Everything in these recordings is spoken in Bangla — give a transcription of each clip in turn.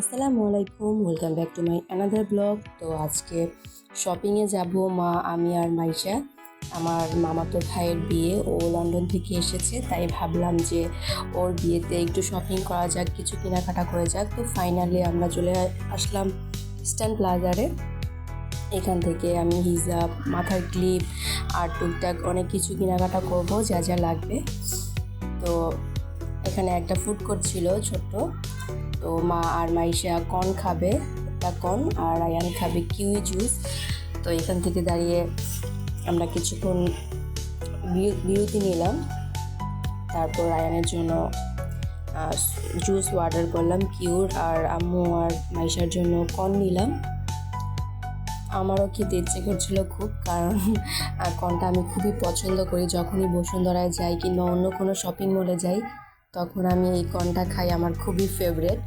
আসসালামু আলাইকুম welcome back to my another blog তো আজকে শপিংয়ে যাব মা, আমি আর মাইশা। আমার মামাতো ভাইয়ের বিয়ে, ও লন্ডন থেকে এসেছে, তাই ভাবলাম যে ওর বিয়েতে একটু শপিং করা যাক, কিছু কেনাকাটা করে যাক। তো ফাইনালি আমরা চলে আসলাম ইস্টার্ন প্লাজারে এখান থেকে আমি হিজাব, মাথার ক্লিপ আর টুকটাক অনেক কিছু কেনাকাটা করব, যা যা লাগবে। তো এখানে একটা ফুড কোর্ট ছিল ছোট্ট। তো মা আর মাইশা কর্ন খাবে একটা কর্ন আর আয়ান খাবে কিউই জুস। তো এখান থেকে দাঁড়িয়ে আমরা কিছুক্ষণ বিরু- বিরতি নিলাম। তারপর আয়ানের জন্য জুস অর্ডার করলাম কিউর আর আম্মু আর মাইশার জন্য কর্ন নিলাম। আমারও খেতে ইচ্ছে করছিল খুব কারণ আহ, কর্নটা আমি খুবই পছন্দ করি। যখনই বসুন্ধরায় যাই কিংবা অন্য কোনো শপিং মলে যাই তখন আমি এই কর্নটা খাই আমার খুবই ফেভারেট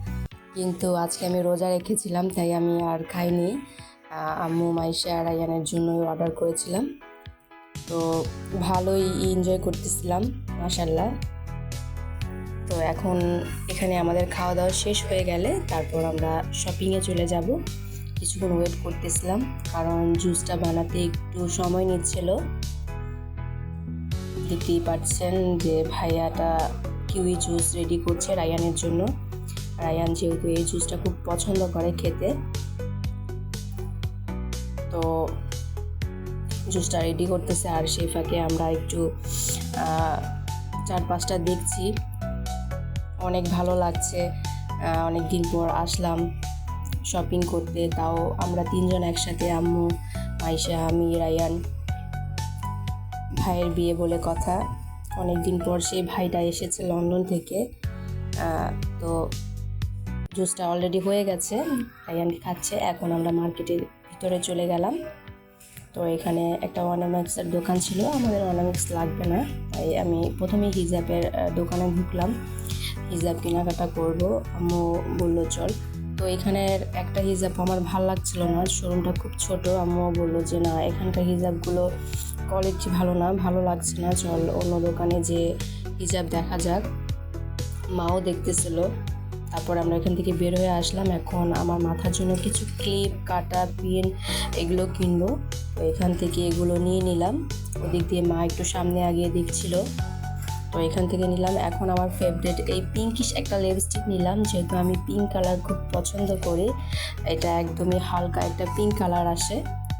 কিন্তু আজকে আমি রোজা রেখেছিলাম, তাই আমি আর খাইনি। আম্মু, মাইশা আর আয়ানের জন্যই অর্ডার করেছিলাম। তো ভালোই এনজয় করতেছিলাম মাসাল্লাহ তো এখন এখানে আমাদের খাওয়া দাওয়া শেষ হয়ে গেলে তারপর আমরা শপিংয়ে চলে যাব। কিছুক্ষণ ওয়েট করতেছিলাম, কারণ জুসটা বানাতে একটু সময় নিচ্ছিল। দেখতেই পাচ্ছেন যে ভাইয়াটা কিউই জুস রেডি করছে রায়ানের জন্য। রায়ান যেহেতু এই জুসটা খুব পছন্দ করে খেতে, তো জুসটা রেডি করতেছে আর সেই ফাঁকে আমরা একটু চার পাঁচটা দেখছি। অনেক ভালো লাগছে অনেক দিন পর আসলাম শপিং করতে। তাও আমরা তিনজন একসাথে, আম্মু, মাইশা, আমি, রায়ান, ভাইয়ের বিয়ে বলে কথা। অনেক দিন পর সেই ভাইটা এসেছে লন্ডন থেকে। তো জুসটা অলরেডি হয়ে গেছে রায়ান খাচ্ছে। এখন আমরা মার্কেটের ভিতরে চলে গেলাম। তো এখানে একটা অর্নামেন্টসের দোকান ছিল, আমাদের অর্নামেন্টস লাগবে না। তাই আমি প্রথমেই হিজাবের দোকানে ঢুকলাম। হিজাব কেনাকাটা করব আম্মু বলল, চল। তো এখানের একটা হিজাব আমার ভালো লাগছিল না, শোরুমটা খুব ছোট। আম্মু বলল যে, না, এখানকার হিজাবগুলো কোয়ালিটি ভালো না, ভালো লাগছে না। চল অন্য দোকানে যে হিজাব দেখা যাক। মাও দেখতেছিল। তারপর আমরা এখান থেকে বের হয়ে আসলাম। এখন আমার মাথার জন্য কিছু ক্লিপ, কাটা, পিন এগুলো কিনবো। তো এখান থেকে এগুলো নিয়ে নিলাম। ওদিক দিয়ে মা একটু সামনে আগিয়ে দেখছিল। তো এখান থেকে নিলাম। এখন আমার ফেভারিট এই পিঙ্কিশ একটা লিপস্টিক নিলাম। যেহেতু আমি পিঙ্ক কালার খুব পছন্দ করি, এটা একদমই হালকা একটা পিঙ্ক কালার আসে।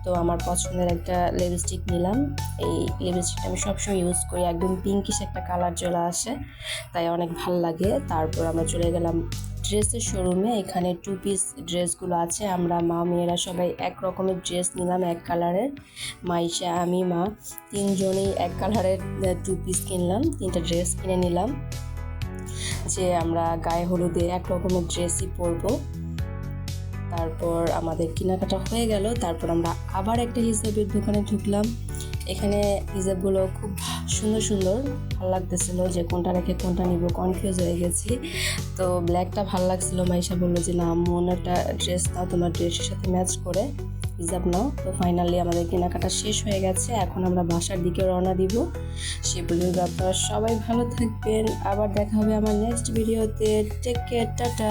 তো আমার পছন্দের একটা লিপস্টিক নিলাম। এই লিপস্টিকটা আমি সবসময় ইউজ করি। একদম পিঙ্কিশ একটা কালার চলে আসে, তাই অনেক ভালো লাগে। তারপর আমরা চলে গেলাম ড্রেসের শোরুমে এখানে টু পিস ড্রেসগুলো আছে। আমরা মা মেয়েরা সবাই এক রকমের ড্রেস নিলাম এক কালারের মাইশা, আমি, মা তিনজনেই এক কালারের টু পিস কিনলাম। তিনটা ড্রেস কিনে নিলাম। যে আমরা গায়ে হলুদে এক রকমের ড্রেসই পরবো। তারপর আমাদের কেনাকাটা হয়ে গেল। তারপর আমরা আবার একটা হিসাবের দোকানে ঢুকলাম। এখানে হিজাবগুলো খুব সুন্দর সুন্দর ভালো লাগতেছিল যে কোনটা রেখে কোনটা নিব কনফিউজ হয়ে গেছি। তো ব্ল্যাকটা ভালো লাগছিল, মাইশা বলল যে, না মন একটা ড্রেস নাও তোমার ড্রেসের সাথে ম্যাচ করে হিজাব নাও। তো ফাইনালি আমাদের কেনাকাটা শেষ হয়ে গেছে। এখন আমরা বাসার দিকে রওনা দিব। সে পর্যন্ত আপনারা সবাই ভালো থাকবেন। আবার দেখা হবে আমার নেক্সট ভিডিওতে টেক কেয়ার টাটা।